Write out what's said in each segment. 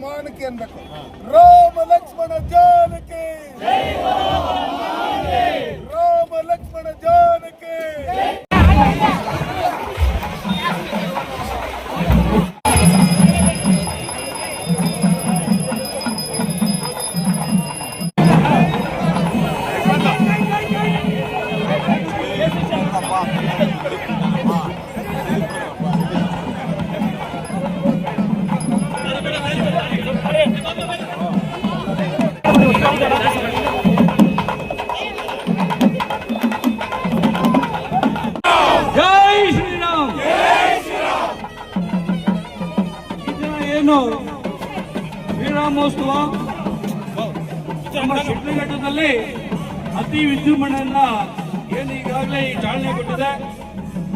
ಮಾನಕಿ ಅನ್ಬೇಕು ರಾಮ ಇದನ್ನ ಏನು ಶ್ರೀರಾಮೋತ್ಸವ ನಮ್ಮ ಶಿಡ್ಲಘಟ್ಟದಲ್ಲಿ ಅತಿ ವಿಜೃಂಭಣೆಯಿಂದ ಏನು ಈಗಾಗಲೇ ಈ ಚಾಲನೆ ಕೊಟ್ಟಿದೆ.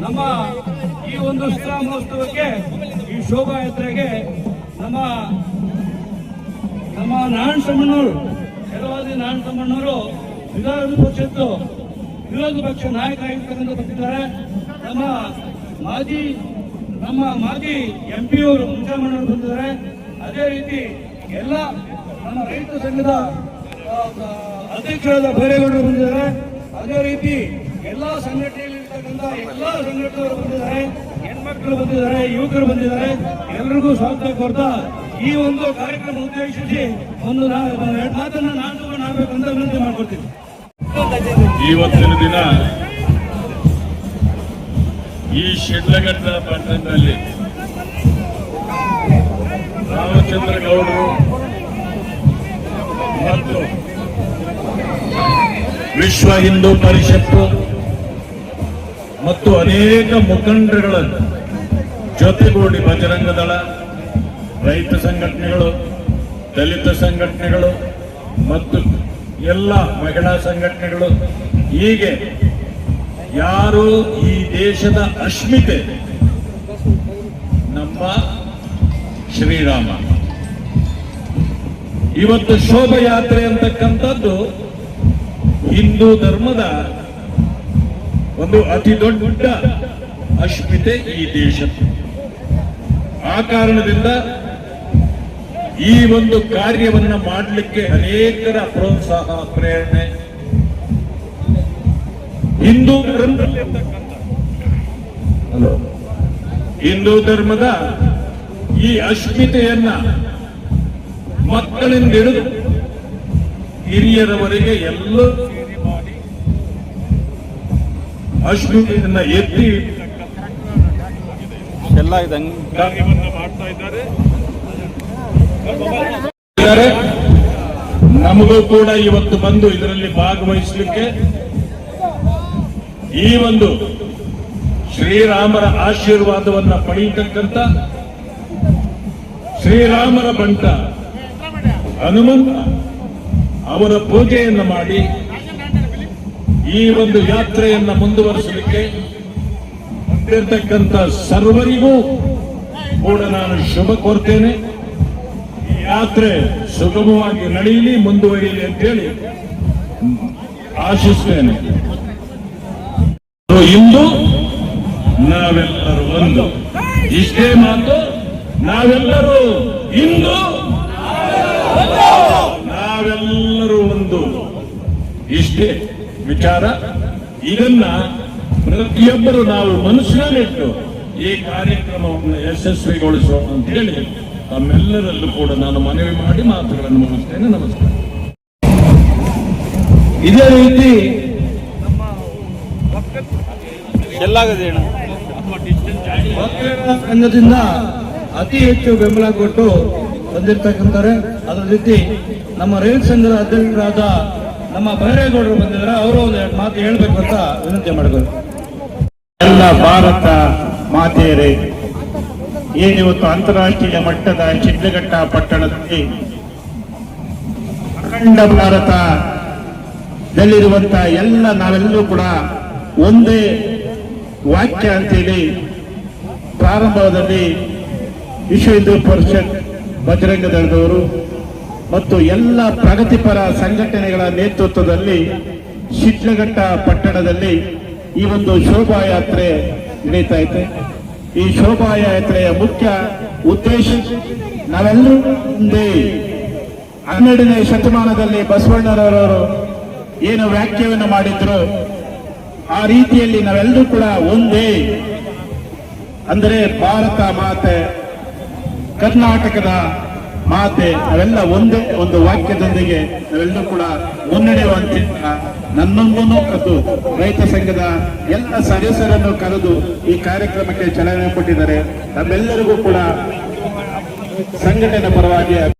ನಮ್ಮ ಈ ಒಂದು ಶ್ರೀರಾಮೋತ್ಸವಕ್ಕೆ ಈ ಶೋಭಾಯಾತ್ರೆಗೆ ನಮ್ಮ ನಮ್ಮ ನಾರಾಯಣ ತಮ್ಮಣ್ಣವರು ಕೆಲವಾದಿ ನಾರಾಯಣ ತಮ್ಮಣ್ಣವರು ವಿಧಾನ ಪರಿಷತ್ತು ವಿರೋಧ ಪಕ್ಷ ನಾಯಕರಾಗಿರ್ತಕ್ಕಂಥ ಬಂದಿದ್ದಾರೆ ನಮ್ಮ ಮಾಜಿ ನಮ್ಮ ಮಾಜಿ ಎಂ ಪಿ ಅವರು ಮುಂಚಾಮಣ್ಣವರು ಬಂದಿದ್ದಾರೆ. ಅದೇ ರೀತಿ ಎಲ್ಲ ನಮ್ಮ ರೈತ ಸಂಘದ ಅಧ್ಯಕ್ಷರಾದ ಬೈರೇಗೌಡರು ಬಂದಿದ್ದಾರೆ. ಅದೇ ರೀತಿ ಎಲ್ಲ ಸಂಘಟನೆಯಲ್ಲಿ ಎಲ್ಲ ಸಂಘಟನೆಯವರು ಬಂದಿದ್ದಾರೆ. ಹೆಣ್ಮಕ್ಳು ಬಂದಿದ್ದಾರೆ, ಯುವಕರು ಬಂದಿದ್ದಾರೆ. ಎಲ್ರಿಗೂ ಸ್ವಾಗತ ಕೊಡ್ತಾ ಈ ಒಂದು ಕಾರ್ಯಕ್ರಮ ಉದ್ದೇಶಿಸಿ ಒಂದು ಮಾತನ್ನ ನಾನು ಅಂತ ವಿನಂತಿ ಮಾಡ್ಕೊಡ್ತೀನಿ ಇವತ್ತಿನ ದಿನ ಈ ಶಿಡ್ಲಘಟ್ಟ ಪಟ್ಟಣದಲ್ಲಿ ರಾಮಚಂದ್ರ ಗೌಡರು ಮತ್ತು ವಿಶ್ವ ಹಿಂದೂ ಪರಿಷತ್ತು ಮತ್ತು ಅನೇಕ ಮುಖಂಡರುಗಳ ಜೊತೆಗೂಡಿ ಬಜರಂಗ ದಳ, ರೈತ ಸಂಘಟನೆಗಳು, ದಲಿತ ಸಂಘಟನೆಗಳು ಮತ್ತು ಎಲ್ಲ ಮಹಿಳಾ ಸಂಘಟನೆಗಳು ಹೀಗೆ ಯಾರು ಈ ದೇಶದ ಅಸ್ಮಿತೆ ನಮ್ಮ ಶ್ರೀರಾಮ. ಇವತ್ತು ಶೋಭಯಾತ್ರೆ ಅಂತಕ್ಕಂಥದ್ದು ಹಿಂದೂ ಧರ್ಮದ ಒಂದು ಅತಿ ದೊಡ್ಡ ಅಸ್ಮಿತೆ ಈ ದೇಶ ಆ ಕಾರಣದಿಂದ ಈ ಒಂದು ಕಾರ್ಯವನ್ನ ಮಾಡಲಿಕ್ಕೆ ಅನೇಕರ ಪ್ರೋತ್ಸಾಹ, ಪ್ರೇರಣೆ ಹಿಂದೂ ಧರ್ಮದಲ್ಲಿ ಹಲೋ ಹಿಂದೂ ಧರ್ಮದ ಈ ಅಸ್ಮಿತೆಯನ್ನ ಮಕ್ಕಳಿಂದ ಹಿಡಿದು ಹಿರಿಯರವರೆಗೆ ಎಲ್ಲ ಅಸ್ಮಿತೆಯನ್ನ ಎತ್ತಿ ಎಲ್ಲ ಮಾಡ್ತಾ ಇದ್ದಾರೆ. ನಮಗೂ ಕೂಡ ಇವತ್ತು ಬಂದು ಇದರಲ್ಲಿ ಭಾಗವಹಿಸಲಿಕ್ಕೆ ಈ ಒಂದು ಶ್ರೀರಾಮರ ಆಶೀರ್ವಾದವನ್ನು ಪಡೆಯತಕ್ಕಂಥ ಶ್ರೀರಾಮರ ಬಂಟ ಹನುಮಂತ ಅವರ ಪೂಜೆಯನ್ನು ಮಾಡಿ ಈ ಒಂದು ಯಾತ್ರೆಯನ್ನು ಮುಂದುವರಿಸಲಿಕ್ಕೆ ಬಂದಿರತಕ್ಕಂಥ ಸರ್ವರಿಗೂ ಕೂಡ ನಾನು ಶುಭ ಕೋರ್ತೇನೆ. ಈ ಯಾತ್ರೆ ಸುಗಮವಾಗಿ ನಡೆಯಲಿ, ಮುಂದುವರಿಯಲಿ ಅಂತೇಳಿ ಆಶಿಸ್ತೇನೆ. ಇಂದು ನಾವೆಲ್ಲರೂ ಒಂದು. ಇಷ್ಟೇ ಮಾತು, ನಾವೆಲ್ಲರೂ ಇಂದು ನಾವೆಲ್ಲರೂ ಒಂದು. ಇಷ್ಟೇ ವಿಚಾರ. ಇದನ್ನ ಪ್ರತಿಯೊಬ್ಬರು ನಾವು ಮನಸ್ಸಿನಲ್ಲಿಟ್ಟು ಈ ಕಾರ್ಯಕ್ರಮವನ್ನು ಯಶಸ್ವಿಗೊಳಿಸೋಣ ಅಂತ ಹೇಳಿ ತಮ್ಮೆಲ್ಲರಲ್ಲೂ ಕೂಡ ನಾನು ಮನವಿ ಮಾಡಿ ಮಾತುಗಳನ್ನು ಮುಗಿಸ್ತೇನೆ. ನಮಸ್ಕಾರ. ಇದೇ ರೀತಿ ಎಲ್ಲಾಗದೆ ಸಂಘದಿಂದ ಅತಿ ಹೆಚ್ಚು ಬೆಂಬಲ ಕೊಟ್ಟು ಬಂದಿರ್ತಕ್ಕಂತಾರೆ ಅದರ ರೀತಿ ನಮ್ಮ ರೈತ ಸಂಘದ ಅಧ್ಯಕ್ಷರಾದ ನಮ್ಮ ಬೈರೇಗೌಡರು ಬಂದಿದ್ದಾರೆ. ಅವರು ಒಂದು ಎರಡು ಮಾತು ಹೇಳಬೇಕು ಅಂತ ವಿನಂತಿ ಮಾಡಬೇಕು ಎಲ್ಲ ಭಾರತ ಮಾತೆಯರೇ ಏನಿವತ್ತು ಅಂತಾರಾಷ್ಟ್ರೀಯ ಮಟ್ಟದ ಶಿಡ್ಲಘಟ್ಟ ಪಟ್ಟಣದಲ್ಲಿ ಅಖಂಡ ಭಾರತದಲ್ಲಿರುವಂತಹ ಎಲ್ಲ ನಾವೆಲ್ಲರೂ ಕೂಡ ಒಂದೇ ವಾಕ್ಯ ಅಂತೇಳಿ ಪ್ರಾರಂಭದಲ್ಲಿ ವಿಶ್ವ ಹಿಂದೂ ಪರಿಷತ್ ಬಜರಂಗ ದಳದವರು ಮತ್ತು ಎಲ್ಲ ಪ್ರಗತಿಪರ ಸಂಘಟನೆಗಳ ನೇತೃತ್ವದಲ್ಲಿ ಶಿಡ್ಲಘಟ್ಟ ಪಟ್ಟಣದಲ್ಲಿ ಈ ಒಂದು ಶೋಭಾಯಾತ್ರೆ ನಡೀತಾ ಇದೆ. ಈ ಶೋಭಾಯಾತ್ರೆಯ ಮುಖ್ಯ ಉದ್ದೇಶ ನಾವೆಲ್ಲರೂ ಮುಂದೆ ಹನ್ನೆರಡನೇ ಶತಮಾನದಲ್ಲಿ ಬಸವಣ್ಣರವರವರು ಏನು ವ್ಯಾಖ್ಯವನ್ನು ಮಾಡಿದ್ರು? ಆ ರೀತಿಯಲ್ಲಿ ನಾವೆಲ್ಲರೂ ಕೂಡ ಒಂದೇ ಅಂದರೆ ಭಾರತ ಮಾತೆ, ಕರ್ನಾಟಕದ ಮಾತೆ, ನಾವೆಲ್ಲ ಒಂದೇ ಒಂದು ವಾಕ್ಯದೊಂದಿಗೆ ನಾವೆಲ್ಲರೂ ಕೂಡ ಮುನ್ನಡೆಯುವಂತೆ ನನ್ನೊಂದನ್ನು ಕರೆದು ರೈತ ಸಂಘದ ಎಲ್ಲ ಸದಸ್ಯರನ್ನು ಕರೆದು ಈ ಕಾರ್ಯಕ್ರಮಕ್ಕೆ ಚಾಲನೆ ಕೊಟ್ಟಿದ್ದಾರೆ. ನಮ್ಮೆಲ್ಲರಿಗೂ ಕೂಡ ಸಂಘಟನೆ ಪರವಾಗಿ